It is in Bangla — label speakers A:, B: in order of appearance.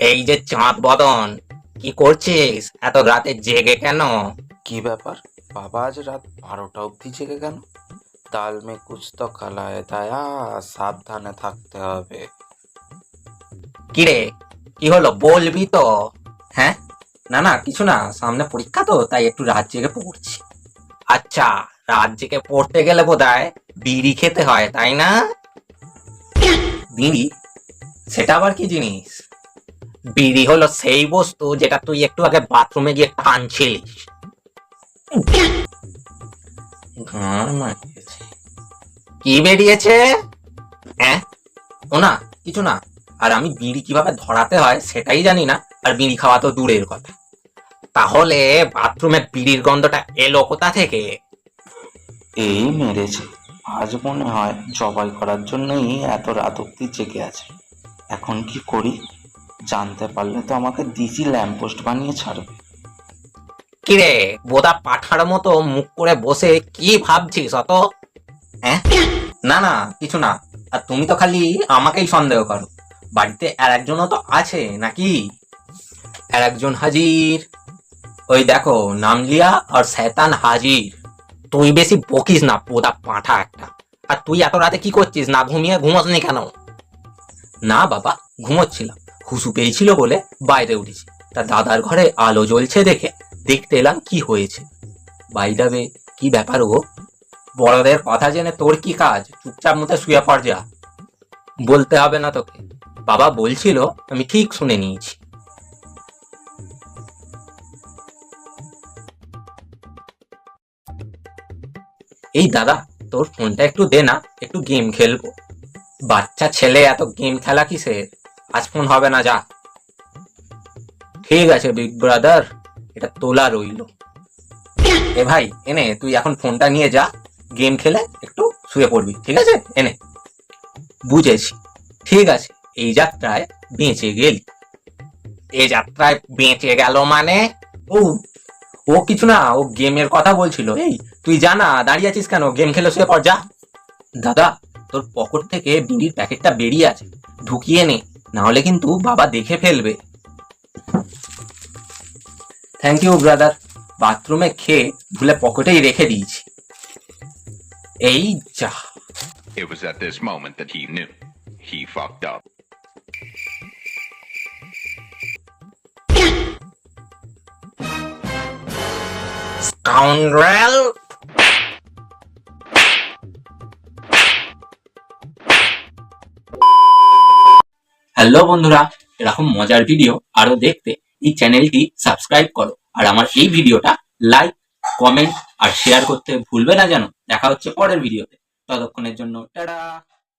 A: এই যে চাঁদ বদন কি করছিস? এত রাতে জেগে কেন?
B: কি ব্যাপার? বাবা আজ রাত বারোটা অবধি জেগে কেন? দাল মে কুছ তো কালায় দায়া সাবধানে থাকতে হবে।
A: কিরে কি হলো? বলবি তো? হ্যাঁ? না না কিছু না সামনে পরীক্ষা তো তাই একটু রাত জেগে পড়ছি। আচ্ছা রাত জেগে পড়তে গেলে বোধহয় বিড়ি খেতে হয় তাই না? বিড়ি? সেটা আবার কি জিনিস? বিড়ি হলো সেই বস্তু যেটা তুই একটু আগে বাথরুমে গিয়ে টানছিলিস। কি বেরিয়েছে? হ্যাঁ? ও না, কিছু না। আর আমি বিড়ি কীভাবে ধরাতে হয় সেটাই জানি না, আর বিড়ি খাওয়া তো দূরের কথা। তাহলে বাথরুমে বিড়ির গন্ধটা এলো কোথা থেকে?
B: এই মেরেছে। আজ মনে হয় জবাই করার জন্যই এত রাত অব্দি জেগে আছে। এখন কি করি? জানতে পারলে তো আমাকে দিদি ল্যাম্পপোস্ট বানিয়ে ছাড়বে।
A: কিরে বোদা পাঠার মতো মুখ করে বসে কি ভাবছিস অত? হ্যাঁ না না কিছু না। আর তুমি তো খালি আমাকেই সন্দেহ করো। বাড়িতে আর একজনও তো আছে নাকি? আর একজন হাজির। ওই দেখো নামলিয়া আর শয়তান হাজির। তুই বেশি বকিস না পোদা পাঁঠা একটা। আর তুই এত রাতে কি করছিস? না ঘুমিয়ে ঘুমোসনি কেন? না বাবা ঘুমোচ্ছিলাম। হুসু পেয়েছিল বলে বাইরে উঠেছি। তা দাদার ঘরে আলো জ্বলছে দেখে। দেখতে এলাম কি হয়েছে। বাইদাবে কি ব্যাপার গো? বড়দের কথা জেনে তোর কি কাজ? চুপচাপ মতো শুয়ে পড় যা। বলতে হবে না তোকে। বাবা বলছিল, আমি ঠিক শুনে নিয়েছি। এই দাদা, তোর ফোনটা একটু দে না, একটু গেম খেলব। বাচ্চা ছেলে, এত গেম খেলা কিসের? আজ ফোন হবে না, যা। ঠিক আছে, বিগ ব্রাদার, এটা তোলা রইল। এ ভাই, এনে, তুই এখন ফোনটা নিয়ে যা, গেম খেলে একটু শুয়ে পড়বি, ঠিক আছে? এনে। বুঝেছি। ঠিক আছে, এই যাত্রায় বেঁচে গেলি। এই যাত্রায় বেঁচে গেল মানে? ও ও কিছু না, ও গেমের কথা বলছিল। এই, তুই জানা দাঁড়িয়ে আছিস কেন? গেম খেলে শুয়ে পড়, যা। দাদা, তোর পকেট থেকে বিড়ির প্যাকেটটা বেরিয়ে আছে। ঢুকিয়ে নে। না হলে কিন্তু বাবা দেখে ফেলবে। থ্যাংক ইউ ব্রাদার বাথরুমে খেয়ে ভুলে পকেটেই রেখে দিয়েছি। এই যা।
C: It was at this moment that he knew. He fucked up.
A: Scoundrel hello বন্ধুরা, এরকম মজার ভিডিও আরও দেখতে এই চ্যানেলটি সাবস্ক্রাইব করো। আর আমার এই ভিডিওটা লাইক কমেন্ট আর শেয়ার করতে ভুলবে না যেন। দেখা হচ্ছে পরের ভিডিওতে ততক্ষণের জন্য, টাটা!